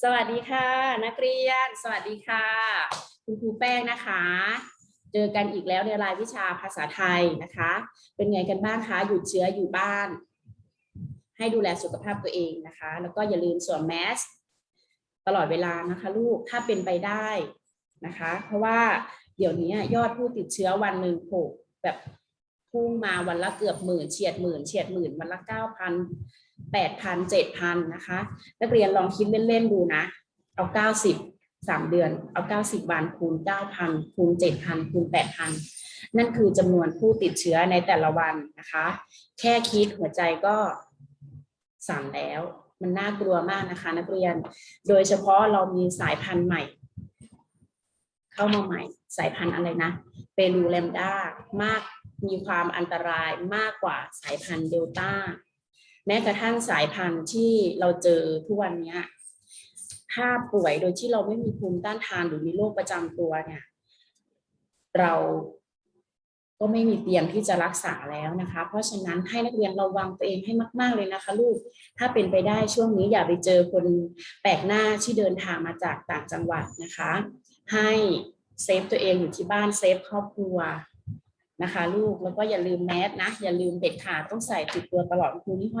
สวัสดีค่ะ นักเรียน สวัสดีค่ะ คุณครูแป้งนะคะ เจอกันอีกแล้วในรายวิชาภาษาไทยนะคะ เป็นไงกันบ้างคะหยุดเชื้ออยู่บ้าน ให้ดูแลสุขภาพตัวเองนะคะ แล้วก็อย่าลืมสวมแมสตลอดเวลานะคะ ลูกถ้าเป็นไปได้นะคะ เพราะว่าเดี๋ยวนี้ยอดผู้ติดเชื้อวันหนึ่งโผล่แบบพุ่งมาวันละเกือบหมื่นเฉียดหมื่นเฉียดหมื่นวันละเก้าพัน แปดพันเจ็ดพันนะคะ นักเรียนลองคิดเล่น ๆ ดูนะ เอาเก้าสิบสามเดือน เอาเก้าสิบวันคูณเก้าพันคูณเจ็ดพันคูณแปดพันนั่นคือจำนวนผู้ติดเชื้อในแต่ละวันนะคะ แค่คิดหัวใจก็สั่นแล้ว มันน่ากลัวมากนะคะ นักเรียน โดยเฉพาะเรามีสายพันธุ์ใหม่ เข้ามาใหม่ สายพันธุ์อะไรนะเปรูแลมด้ามากมีความอันตรายมากกว่าสายพันธุ์เดลต้า แม้กระทั่งสายพันธุ์ที่เราเจอทุกวันนี้ถ้าป่วยโดยที่เราไม่มีภูมิต้านทานหรือมีโรคประจำตัวเนี่ย เราก็ไม่มีเตียงที่จะรักษาแล้วนะคะ เพราะฉะนั้นให้นักเรียนระวังตัวเองให้มาก ๆเลยนะคะลูก ถ้าเป็นไปได้ช่วงนี้อย่าไปเจอคนแปลกหน้าที่เดินทางมาจากต่างจังหวัดนะคะ ให้เซฟตัวเองอยู่ที่บ้านเซฟครอบครัวนะคะ ลูกแล้วก็อย่าลืมแมสนะ อย่าลืมเด็ดขาดต้องใส่ติดตัวตลอดครูนี่ห้อย